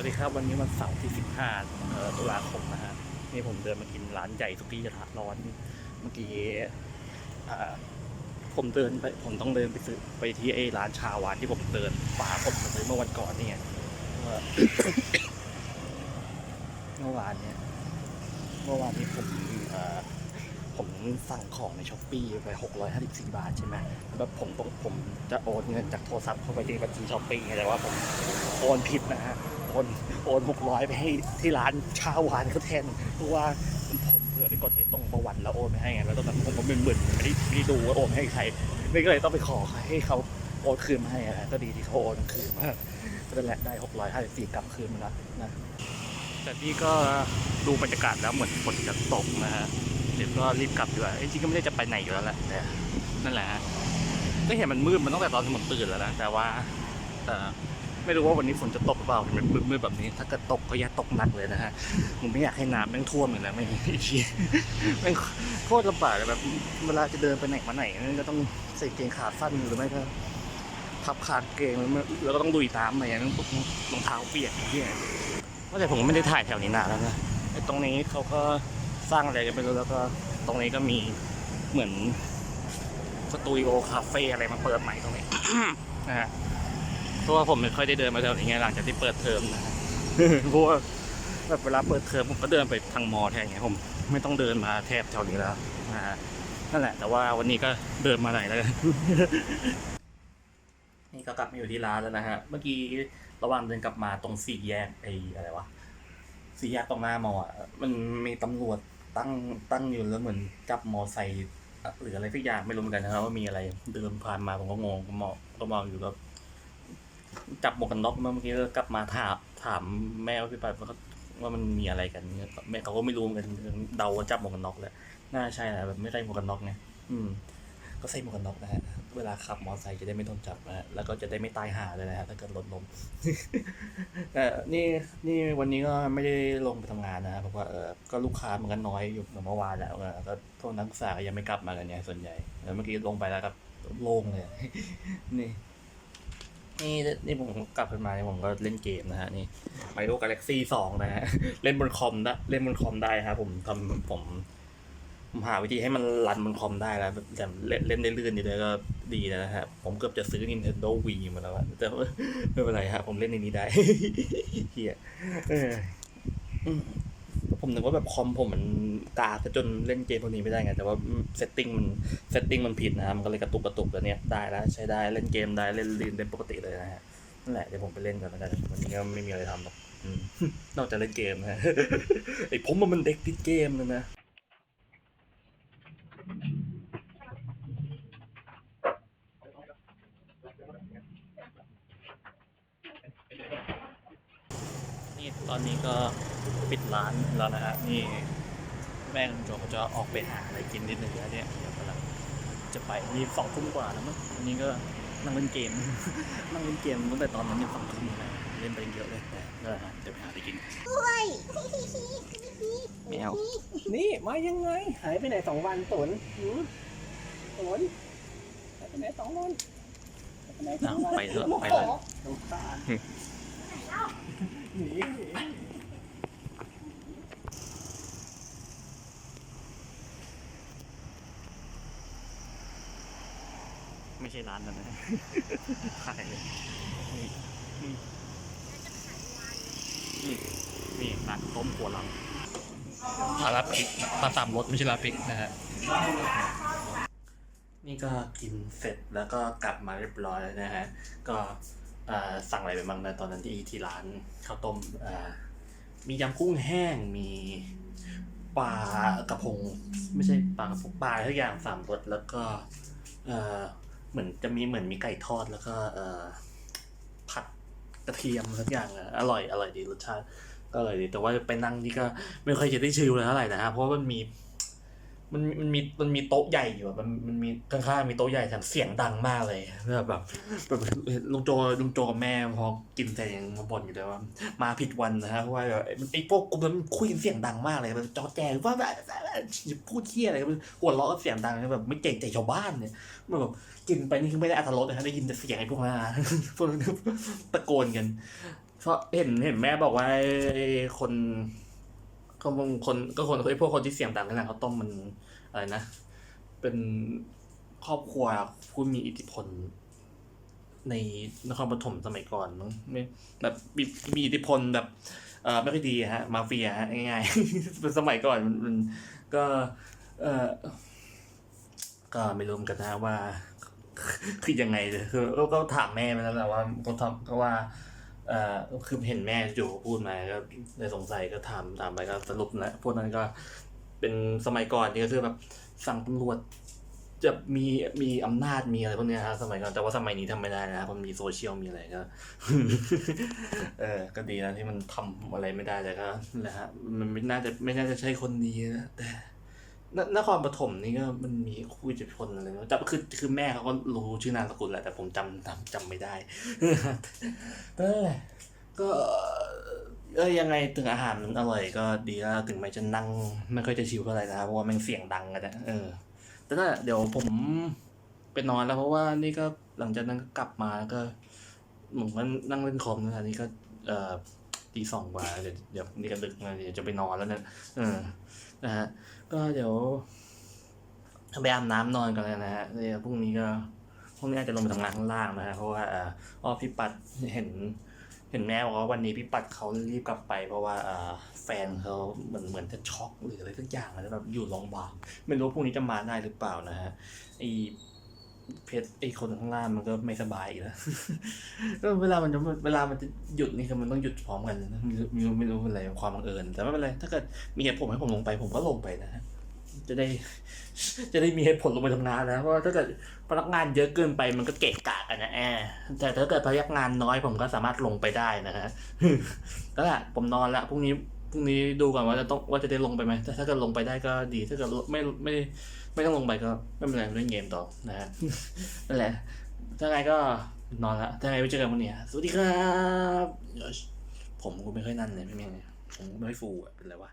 วัสดีครับวันนี้วันเสาร์ที่ 15ตุลาคมนะฮะนี่ผมเดินมากินร้านใหญ่สุกี้กระทะร้อนเมื่อกี้ผมเดินไปผมต้องเดินไปซื้อไปที่ไอ้ร้านชาหวานที่ผมเดินป่าผมมาซื้อเมื่อวันก่อนเนี่ไงว่าเมื่อวานเนี่ยเมื่อวานนี้ผมผมสั่งของในช้อปปี้ไป 654 บาทใช่ไหมแบบผมผมผมจะโอนเงินจากโทรศัพท์เข้าไปที่บัญชีช้อปปี้แต่ว่าผมโอนผิดนะฮะ โอนโอนหกร้อยไปให้ที่ร้านชาหวานเขาแทนเพราะว่าผมเผื่อไปกดไอ้ตรงประวันแล้วโอนไม่ให้ไงแล้วตอนนั้นผมก็มึนๆไม่ได้ไม่ได้ดูว่าโอนให้ใครไม่ก็เลยต้องไปขอให้เขาโอนคืนมาให้อะก็ดีที่เขาโอนคืนมาก็นั่นแหละได้หกร้อยห้าสิบสี่กลับคืนมาแล้วนะแต่นี่ก็ดูบรรยากาศแล้วเหมือนฝนจะตกนะฮะเดี๋ยวก็รีบกลับดีกว่าจริงๆก็ไม่ได้จะไปไหนอยู่แล้วแหละแต่นั่นแหละฮะก็เห็นมันมืดมันตั้งแต่ตอนที่ผมตื่นแล้วนะแต่ว่าเอ่ ไม่รู้ว่าวันนี้ฝนจะตกหรือเปล่ามันมืดๆแบบนี้ ถ้าเกิดตกก็อย่าตกหนักเลยนะฮะผมไม่อยากให้น้ำแม่งท่วมเลยนะไม่ไอ้เชี่แม่งโคตรลำบากเลยแบบเวลาจะเดินไปไหนมาไหนนั่นก็ต้องใส่เกงขาสั้นหรือไม่ก็พับขาดเกงแล้วก็ต้องดุยตามไปอย่างนั้นรองเท้าเปียกเหี้ยว่าแต่ผมก็ไม่ได้ถ่ายแถวนี้นานแล้วนะไอ้ตรงนี้เขาก็สร้างอะไรกันไม่รู้แล้วก็ตรงนี้ก็มีเหมือนสตูดิโอคาเฟ่อะไรมาเปิดใหม่ตรงนี้นะฮะ เพราะว่าผมไม่ค่อยได้เดินมาแถวนี้ไงหลังจากที่เปิดเทอมนะฮะเพราะว่าแบบเวลาเปิดเทอมผมก็เดินไปทางมอแทนไงผมไม่ต้องเดินมาแทบแถวนี้แล้วนะฮะนั่นแหละ แต่ว่าวันนี้ก็เดินมาไหนแล้วกันนี่ก็กลับมาอยู่ที่ร้านแล้วนะฮะ เมื่อกี้ระหว่างเดินกลับมาตรงสี่แยกไอ้อะไรวะสี่แยกตรงหน้ามออะมันมีตำรวจตั้งตั้งอยู่แล้วเหมือนจับมอไซค์หรืออะไรสักอย่างไม่รู้เหมือนกันนะครับว่ามีอะไรเดินผ่านมาผมก็งงก็มองก็มองอยู่แบบ จับหมวกกันน็อกมาเมื่อกี้แล้วกลับมาถามถามแม่ว่าพี่ปายว่าว่ามันมีอะไรกันเนี่ยแม่เขาก็ไม่รู้เหมือนกันเดาว่าจับหมวกกันน็อกแหละน่าใช่แหละแบบไม่ใส่หมวกกันน็อกไงอืม ก็ใส่หมวกกันน็อกนะฮะเวลาขับมอเตอร์ไซค์จะได้ไม่โดนจับนะฮะแล้วก็จะได้ไม่ตายห่าเลยนะฮะถ้าเกิดรถล้มแต่นี่นี่วันนี้ก็ไม่ได้ลงไปทำงานนะฮะเพราะว่าเออก็ลูกค้ามันก็น้อยอยู่เหมือนเมื่อวานแล้วนะก็พวกนักศึกษาก็ยังไม่กลับมากันเนี่ยส่วนใหญ่แล้วเมื่อกี้ลงไปแล้วครับโล่งเลยนี่ นี่นี่ผมกลับขึ้นมาเนี่ยผมก็เล่นเกมนะฮะนี่ Mario Galaxy สองนะฮะ เล่นบนคอมได้เล่นบนคอมได้ครับผมทำผมผมหาวิธีให้มันรันบนคอมได้แล้วแต่เล่นเล่นได้ลื่นดีเลยก็ดีนะฮะผมเกือบจะซื้อ Nintendo Wii มาแล้วแต่ไม่เป็นไรครับผมเล่นในนี้ได้เฮีย ผมนึกว่าแบบคอมผมมันกาซะจนเล่นเกมพวกนี้ไม่ได้ไง แต่ว่าเซตติ้งมันเซตติ้งมันผิดนะฮะมันก็เลยกระตุกกระตุกแล้วเนี่ยได้แล้วใช้ได้เล่นเกมได้เล่นลีนเล่นปกติเลยนะฮะนั่นแหละเดี๋ยวผมไปเล่นกันแล้วกันวันนี้ก็ไม่มีอะไรทำหรอกนอกจากเล่นเกมนะไอผมมันมันเด็กติดเกมเลยนะ นี่ตอนนี้ก็ปิดร้านแล้วนะฮะนี่แม่คุณโจเขาจะออกไปหาอะไรกินนิดหนึ่งแล้วเนี่ยเดี๋ยวกำลังจะไปนี่สองทุ่มกว่าแล้วมั้งวันนี้ก็นั่งเล่นเกม นั่งเล่นเกมตั้งแต่ตอนนั้นยังสองทุ่มเลยเล่นไปเยอะเลยแต่นั่นแหละฮะเดี๋ยวไปหาอะไรกินไม่เอานี่มายังไงหายไปไหนสองวันตุนหืมตุนหายไปไหนสองวันหายไปไหนสองวันไปเถอะไปเลยสงสาร หนีหนีไม่ใช่ร้านนั้นนะขายเลยนี่นี่นี่นี่ร้านต้มหัวหลังปลาลาพริกปลาสามรสไม่ใช่ลาพริกนะฮะนี่ก็กินเสร็จแล้วก็กลับมาเรียบร้อยแล้วนะฮะ ก็เอ่อ สั่งอะไรไปบ้างนะตอนนั้นที่ที่ร้านข้าวต้มอ่อมียำกุ้งแห้งมีปลากระพง ไม่ใช่ปลากระพงปลาทุกอย่างสามรสแล้วก็เอ่อเหมือนจะมีเหมือนมีไก่ทอดแล้วก็เอ่อผัดกระเทียมสักอย่างอะอร่อยอร่อยดีรสชาติก็อร่อยดีแต่ว่าไปนั่งนี่ก็ไม่ค่อยจะได้ชิลเลยเท่าไหร่นะฮะเพราะมันมี มันมันมีมันมีโต๊ะใหญ่อยู่อะมันมันมีข้างๆมีโต๊ะใหญ่แถมเสียงดังมากเลยแบบแบบแบบลุงโจลุงโจกับแม่พอกินแต่ยังมาบ่นอยู่เลยว่า มาผิดวันนะฮะเพราะว่าแบบไอ้พวกกลุ่มนั้นคุยเสียงดังมากเลยมันจอแจว่าแบบพูดเที่ยอะไรมันหัวเราะเสียงดังแบบไม่เก่งใจชาวบ้านเนี่ยมันแบบกินไปนี่คือไม่ได้อัตรสนะฮะได้ยินแต่เสียงไอ้พวกนั้นพวกนั้นตะโกนกันเพราะเห็นเห็นแม่บอกว่าคน ก็บางคนก็คนไอ้พวกคนที่เสี่ยงต่างกันนะเขาต้มมันอะไรนะ เป็นครอบครัวผู้มีอิทธิพล ในนครปฐมสมัยก่อนมั้งแบบมีมีอิทธิพลแบบเออไม่ค่อยดีฮะ มาเฟียฮะง่ายๆเป็นสมัยก่อนมันก็ เออก็ไม่รู้เหมือนกันนะว่า คือยังไงเลยคือก็ถามแม่ไปแล้วแหละว่าเขาทำก็ว่า อ่อคือเห็นแม่อยู่พูดมาก็เลยสงสัยก็ถามถามไปก็สรุปนะพวกนั้นก็เป็นสมัยก่อนนี่ก็คือแบบสั่งตำรวจจะมีมีอำนาจมีอะไรพวกเนี้ยครับสมัยก่อนแต่ว่าสมัยนี้ทำไม่ได้นะครับมันมีโซเชียลมีอะไรก็เออก็ดีนะที่มันทำอะไรไม่ได้แต่ก็นั่นแหละฮะมันไม่น่าจะไม่น่าจะใช่คนดีนะแต่ นนครปฐมนี่ก็มันมีคู่อิทธิพลอะไรนะแต่คือคือแม่เขาก็รู้ชื่อนามสกุลแหละแต่ผมจำจำจำไม่ได้นั่นแหละก็เออยังไงถึงอาหารมันอร่อยก็ดีแล้วถึงแม้จะนั่งไม่ค่อยจะชิวเท่าไหร่นะครับเพราะว่ามันเสียงดังกันนะเออ แต่นั่นเดี๋ยวผมไปนอนแล้วเพราะว่านี่ก็หลังจากนั้นก็กลับมาก็เหมือนว่านั่งเล่นคอมนะนี่ก็ เอ่อตีสองกว่าเดี๋ยวเดี๋ยวนี่ก็ดึกนะเดี๋ยวจะไปนอนแล้วเนี่ยเออนะฮะ ก็เดี๋ยวไปอาบน้ำนอนกันเลยนะฮะเดี๋ยวพรุ่งนี้ก็พรุ่งนี้อาจจะลงไปทำงานข้างล่างนะฮะเพราะว่าเอ่ออ้อพี่ปัดเห็น เห็นแม่บอกว่าวันนี้พี่ปัดเขารีบกลับไป เพราะว่าแฟนเขาเหมือนเหมือนจะช็อกหรืออะไรสักอย่างแล้วแบบอยู่โรงพยาบาลไม่รู้พรุ่งนี้จะมาได้หรือเปล่านะฮะไอ เพชรไอคนข้างล่างมันก็ไม่สบายอีกแล้วก็เวลามันจะเวลามันจะหยุดนี่คือมันต้องหยุดพร้อมกันนะไม่รู้ไม่รู้เป็นอะไรความบังเอิญแต่ไม่เป็นไรถ้าเกิดมีเหตุผลให้ผมลงไปผมก็ลงไปนะฮะจะได้ จะได้มีเหตุผลลงไปทำงานนะเพราะถ้าเกิดพนักงานเยอะเกินไปมันก็เกะกะกันนะแอร์แต่ถ้าเกิดพนักงานน้อยผมก็สามารถลงไปได้นะฮะก็แหละผมนอนละพรุ่งนี้ พรุ่งนี้ดูก่อนว่าจะต้องว่าจะได้ลงไปไหมแต่ถ้าเกิดลงไปได้ก็ดี ถ้าเกิดไม่ไม่ไม่ต้องลงไปก็ไม่เป็นไรเล่นเกมต่อนะฮะนั่นแหละถ้าไงก็นอนละถ้าไงไปเจอกันวันนี้สวัสดีครับผมกูไม่ค่อยนั่นเลยไม่มีไงผมไม่ฟูอะเป็นไรวะ